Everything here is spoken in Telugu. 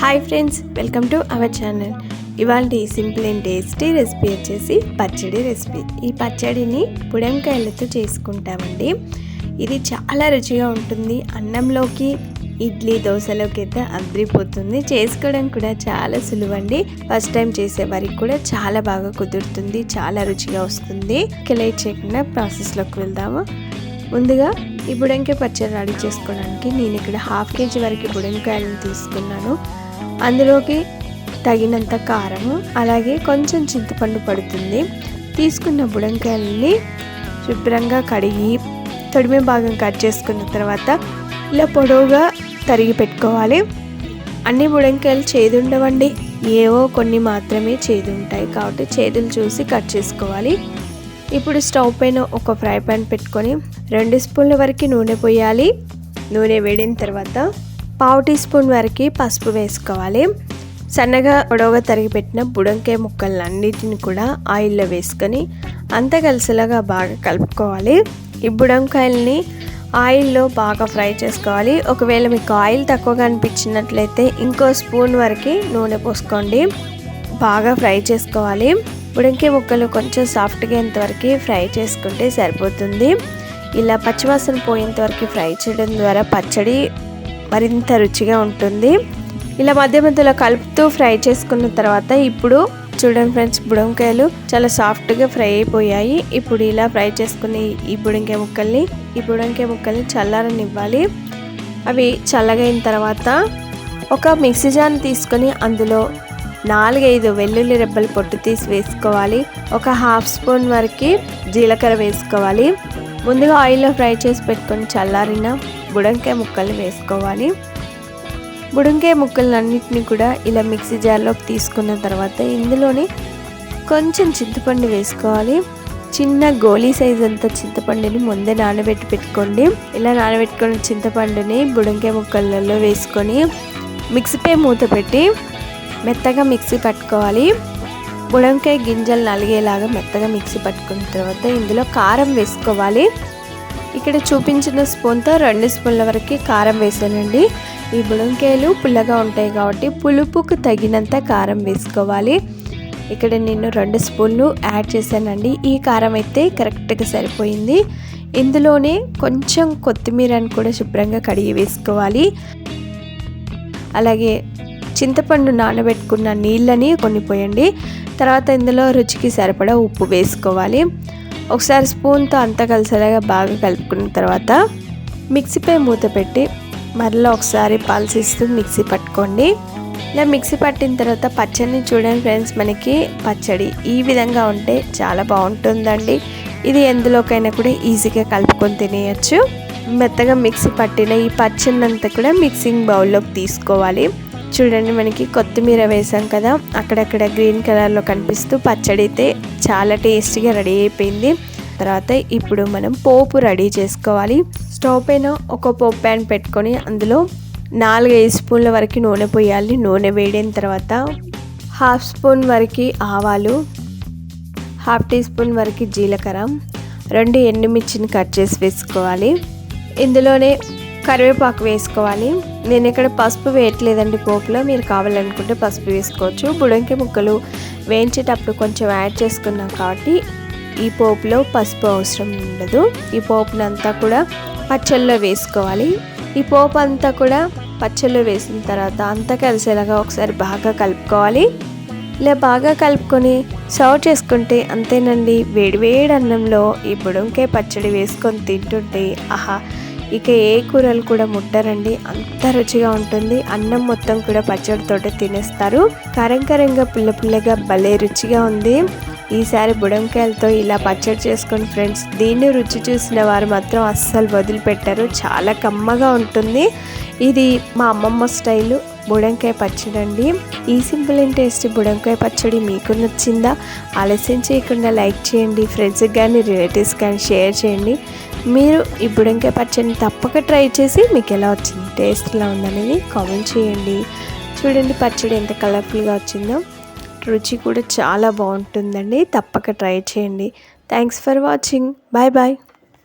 Hi friends welcome to our channel. ఇవాళ సింపుల్ అండ్ టేస్టీ రెసిపీ వచ్చేసి పచ్చడి రెసిపీ. ఈ పచ్చడిని పుడంకాయలతో చేసుకుంటామండి. ఇది చాలా రుచిగా ఉంటుంది. అన్నంలోకి ఇడ్లీ దోశలోకి అయితే అద్రిపోతుంది. చేసుకోవడం కూడా చాలా సులువండి. ఫస్ట్ టైం చేసే వారికి కూడా చాలా బాగా కుదురుతుంది. చాలా రుచిగా వస్తుంది. కెలైట్ చేయకుండా ప్రాసెస్లోకి వెళ్దాము. ముందుగా ఈ బుడంకాయ పచ్చడి రెడీ చేసుకోవడానికి నేను ఇక్కడ హాఫ్ కేజీ వరకు బుడంకాయలను తీసుకున్నాను. అందులోకి తగినంత కారము అలాగే కొంచెం చింతపండు పడుతుంది. తీసుకున్న బుడంకాయలని శుభ్రంగా కడిగి తొడిమే భాగం కట్ చేసుకున్న తర్వాత ఇలా పొడవుగా తరిగి పెట్టుకోవాలి. అన్ని బుడంకాయలు చేదు ఉండవండి ఏవో కొన్ని మాత్రమే చేదు ఉంటాయి కాబట్టి చేదులు చూసి కట్ చేసుకోవాలి. ఇప్పుడు స్టవ్ పైన ఒక ఫ్రై పాన్ పెట్టుకొని రెండు స్పూన్ల వరకు నూనె పోయాలి. నూనె వేడిన తర్వాత పావు టీ స్పూన్ వరకు పసుపు వేసుకోవాలి. సన్నగా పొడవుగా తరిగి పెట్టిన బుడంకాయ ముక్కలన్నిటిని కూడా ఆయిల్లో వేసుకొని అంతా కలిసేలాగా బాగా కలుపుకోవాలి. ఈ బుడంకాయల్ని ఆయిల్లో బాగా ఫ్రై చేసుకోవాలి. ఒకవేళ మీకు ఆయిల్ తక్కువగా అనిపించినట్లయితే ఇంకో స్పూన్ వరకు నూనె పోసుకోండి. బాగా ఫ్రై చేసుకోవాలి. బుడంకాయ ముక్కలు కొంచెం సాఫ్ట్గా ఇంతవరకు ఫ్రై చేసుకుంటే సరిపోతుంది. ఇలా పచ్చివాసన పోయేంత వరకు ఫ్రై చేయడం ద్వారా పచ్చడి మరింత రుచిగా ఉంటుంది. ఇలా మధ్య మధ్యలో కలుపుతూ ఫ్రై చేసుకున్న తర్వాత ఇప్పుడు చూడండి ఫ్రెండ్స్ బుడంకాయలు చాలా సాఫ్ట్గా ఫ్రై అయిపోయాయి. ఇప్పుడు ఇలా ఫ్రై చేసుకుని ఈ బుడంకాయ ముక్కల్ని ఈ బుడంకాయ ముక్కల్ని చల్లారనివ్వాలి. అవి చల్లగైన తర్వాత ఒక మిక్సీ జార్ తీసుకొని అందులో నాలుగైదు వెల్లుల్లి రెబ్బలు పొట్టు తీసి వేసుకోవాలి. ఒక హాఫ్ స్పూన్ వరకు జీలకర్ర వేసుకోవాలి. ముందుగా ఆయిల్లో ఫ్రై చేసి పెట్టుకొని చల్లారిన బుడంకాయ ముక్కలు వేసుకోవాలి. బుడంకాయ ముక్కలన్నింటినీ కూడా ఇలా మిక్సీ జార్లోకి తీసుకున్న తర్వాత ఇందులోని కొంచెం చింతపండు వేసుకోవాలి. చిన్న గోళీ సైజ్ అంత చింతపండుని ముందే నానబెట్టి పెట్టుకోండి. ఇలా నానబెట్టుకున్న చింతపండుని బుడంకాయ ముక్కలలో వేసుకొని మిక్సీపై మూత పెట్టి మెత్తగా మిక్సీ పట్టుకోవాలి. బుడంకాయ గింజలు నలిగేలాగా మెత్తగా మిక్సీ పట్టుకున్న తర్వాత ఇందులో కారం వేసుకోవాలి. ఇక్కడ చూపించిన స్పూన్తో రెండు స్పూన్ల వరకు కారం వేసానండి. ఈ బుడంకాయలు పుల్లగా ఉంటాయి కాబట్టి పులుపుకు తగినంత కారం వేసుకోవాలి. ఇక్కడ నేను రెండు స్పూన్లు యాడ్ చేశానండి. ఈ కారం అయితే కరెక్ట్గా సరిపోయింది. ఇందులోనే కొంచెం కొత్తిమీరని కూడా శుభ్రంగా కడిగి వేసుకోవాలి. అలాగే చింతపండు నానబెట్టుకున్న నీళ్ళని కొన్ని పోయండి తర్వాత ఇందులో రుచికి సరిపడా ఉప్పు వేసుకోవాలి. ఒకసారి స్పూన్తో అంతా కలిసేలాగా బాగా కలుపుకున్న తర్వాత మిక్సీపై మూత పెట్టి మరలా ఒకసారి పల్సిస్తూ మిక్సీ పట్టుకోండి. ఇలా మిక్సీ పట్టిన తర్వాత పచ్చడిని చూడండి ఫ్రెండ్స్ మనకి పచ్చడి ఈ విధంగా ఉంటే చాలా బాగుంటుందండి. ఇది ఎందులోకైనా కూడా ఈజీగా కలుపుకొని తినేయచ్చు. మెత్తగా మిక్సీ పట్టిన ఈ పచ్చడినంతా కూడా మిక్సింగ్ బౌల్లోకి తీసుకోవాలి. చూడండి మనకి కొత్తిమీర వేసాం కదా. అక్కడక్కడ గ్రీన్ కలర్లో కనిపిస్తూ పచ్చడి అయితే చాలా టేస్టీగా రెడీ అయిపోయింది. తర్వాత ఇప్పుడు మనం పోపు రెడీ చేసుకోవాలి. స్టవ్ పైన ఒక పోపు ప్యాన్ పెట్టుకొని అందులో నాలుగైదు స్పూన్ల వరకు నూనె పోయాలి. నూనె వేడిన తర్వాత హాఫ్ స్పూన్ వరకు ఆవాలు హాఫ్ టీ స్పూన్ వరకు జీలకర్ర రెండు ఎండుమిర్చిని కట్ చేసి వేసుకోవాలి. ఇందులోనే కరివేపాకు వేసుకోవాలి. నేను ఇక్కడ పసుపు వేయట్లేదండి పోపులో. మీరు కావాలనుకుంటే పసుపు వేసుకోవచ్చు. బుడంకి ముక్కలు వేయించేటప్పుడు కొంచెం యాడ్ చేసుకున్నాం కాబట్టి ఈ పోపులో పసుపు అవసరం ఉండదు. ఈ పోపునంతా కూడా పచ్చళ్ళలో వేసుకోవాలి. ఈ పోపు అంతా కూడా పచ్చళ్ళు వేసిన తర్వాత అంతా కలిసేలాగా ఒకసారి బాగా కలుపుకోవాలి. ఇలా బాగా కలుపుకొని సర్వ్ చేసుకుంటే అంతేనండి. వేడివేడి అన్నంలో ఈ బుడంకాయ పచ్చడి వేసుకొని తింటుంటే ఆహా ఇక ఏ కూరలు కూడా ముట్టరండి. అంత రుచిగా ఉంటుంది. అన్నం మొత్తం కూడా పచ్చడితోటే తినేస్తారు. కరంకరంగా పుల్ల పుల్లగా భలే రుచిగా ఉంది. ఈసారి బుడంకాయలతో ఇలా పచ్చడి చేసుకుని ఫ్రెండ్స్ దీన్ని రుచి చూసిన వారు మాత్రం అస్సలు వదిలిపెట్టారు. చాలా కమ్మగా ఉంటుంది. ఇది మా అమ్మమ్మ స్టైలు. బుడంకాయ పచ్చడి అండి. ఈ సింపుల్ అండ్ టేస్టీ బుడంకాయ పచ్చడి మీకు నచ్చిందా? ఆలస్యం చేయకుండా లైక్ చేయండి. ఫ్రెండ్స్కి కానీ రిలేటివ్స్ కానీ షేర్ చేయండి. మీరు ఇప్పుడు ఇంకా పచ్చడిని తప్పక ట్రై చేసి మీకు ఎలా వచ్చింది? టేస్ట్ ఎలా ఉందనేది కామెంట్ చేయండి. చూడండి పచ్చడి ఎంత కలర్ఫుల్గా వచ్చిందో. రుచి కూడా చాలా బాగుంటుందండి. తప్పక ట్రై చేయండి. Thanks for watching. Bye bye.